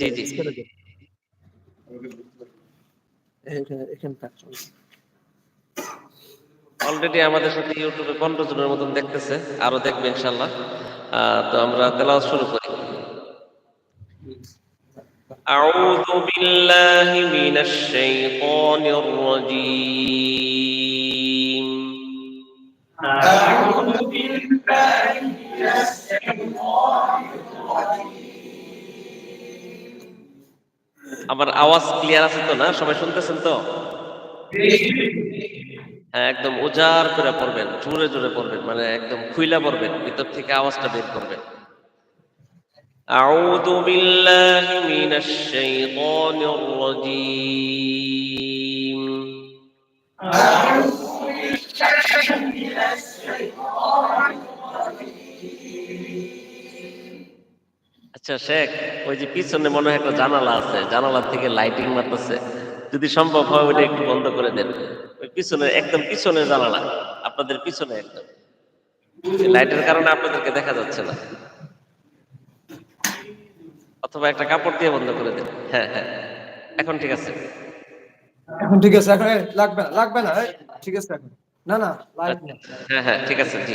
জি জি ছেড়ে দে। এখানে এখানটা অলরেডি আমাদের সাথে ইউটিউবে পনেরো জনের মতন দেখতেছে আরো দেখবে ইনশাল্লাহ আহ, তো আমরা তেলাওয়াত শুরু করি أعوذ بالله من الشيطان الرجيم আমার আওয়াজ ক্লিয়ার আছে তো না সবাই শুনতেছেন তো হ্যাঁ একদম উজাড় করে পড়বেন জোরে জোরে পড়বেন মানে একদম খুইলা পড়বেন ভিতর থেকে আওয়াজটা বের করবেন أعوذ بالله من الشيطان الرجيم আচ্ছা শেখ ওই যে পিছনে মনে হয় একটা জানালা আছে জানালা থেকে লাইটিং মারতেছে। যদি সম্ভব হয় ওইটা একটু বন্ধ করে দেন। ওই পিছনে একদম পিছনে জানালা আপনাদের পিছনে একদম। লাইটের কারণে আপনাদেরকে দেখা যাচ্ছে না। অথবা একটা কাপড় দিয়ে বন্ধ করে দেন। হ্যাঁ হ্যাঁ। এখন ঠিক আছে। এখন ঠিক আছে। এখন লাগবে না লাগবে না। ঠিক আছে এখন। না না লাইট না হ্যাঁ হ্যাঁ ঠিক আছে জি।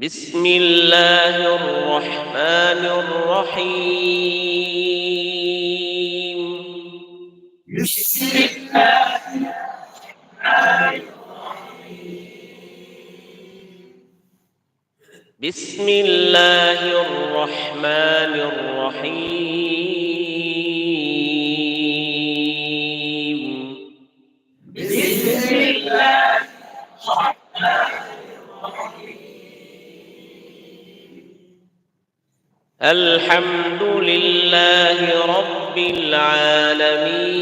بسم الله الرحمن الرحيم. بسم الله الرحمن الرحيم. الحمد لله رب العالمين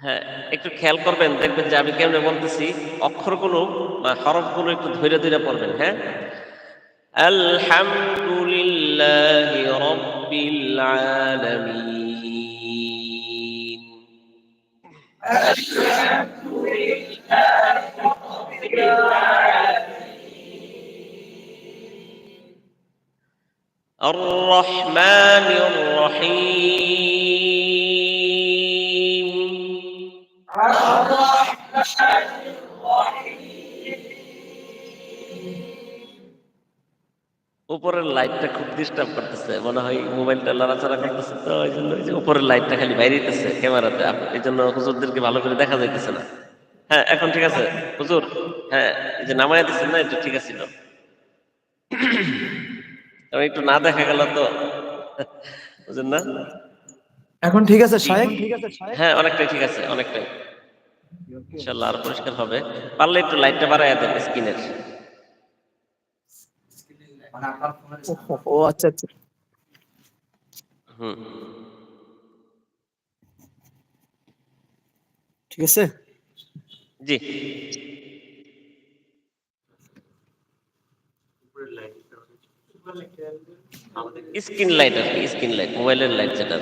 হ্যাঁ একটু খেয়াল করবেন দেখবেন যে আমি কেমনে বলতেছি অক্ষরগুলো বা হরফগুলো একটু ধৈর্য ধৈর্য পড়বেন হ্যাঁ আলহামদুলিল্লাহ রব্বিল আলামিন أشهد بالله رب العالمين الرحمن الرحيم. উপরের লাইটটা খুব ডিস্টার্ব করতেছে। মনে হয় মোবাইলটা লড়াচড়া করতেছে। তো ওই জন্য ওই যে উপরের লাইটটা খালি বাইরে দিতেছে ক্যামেরাতে। এই জন্য হুজুরদেরকে ভালো করে দেখা যাইতেছে না। হ্যাঁ এখন ঠিক আছে। হুজুর হ্যাঁ এই যে নামায় দিচ্ছেন না একটু ঠিক আছিল। তবে একটু না দেখা গেল তো। বুঝলেন না? এখন ঠিক আছে শায়েক ঠিক আছে শায়েক হ্যাঁ অনেকটাই ঠিক আছে অনেকটাই। আর পরিষ্কার হবে। পারলে একটু লাইটটা বাড়ায় দেন স্ক্রিনের। ও, ও আচ্ছা আচ্ছা। হুম। ঠিক আছে? জি। স্ক্রিন লাইট আর কি স্ক্রিন লাইট মোবাইলের লাইট যেটা।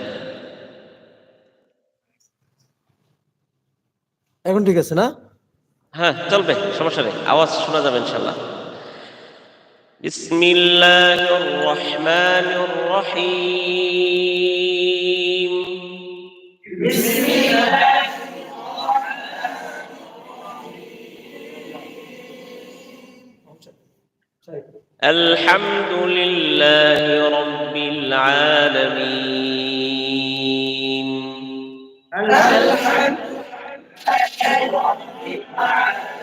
এখন ঠিক আছে না? হ্যাঁ চলবে সমস্যা নেই। আওয়াজ শোনা যাবে ইনশাল্লাহ। بسم الله الرحمن الرحيم. بسم الله الحمد لله رب العالمين. الحمد لله رب العالمين.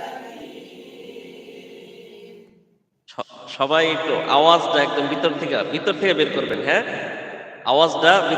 সবাই একটু আওয়াজটা একদম ভিতর থেকে ভিতর থেকে বের করবেন হ্যাঁ? আওয়াজটা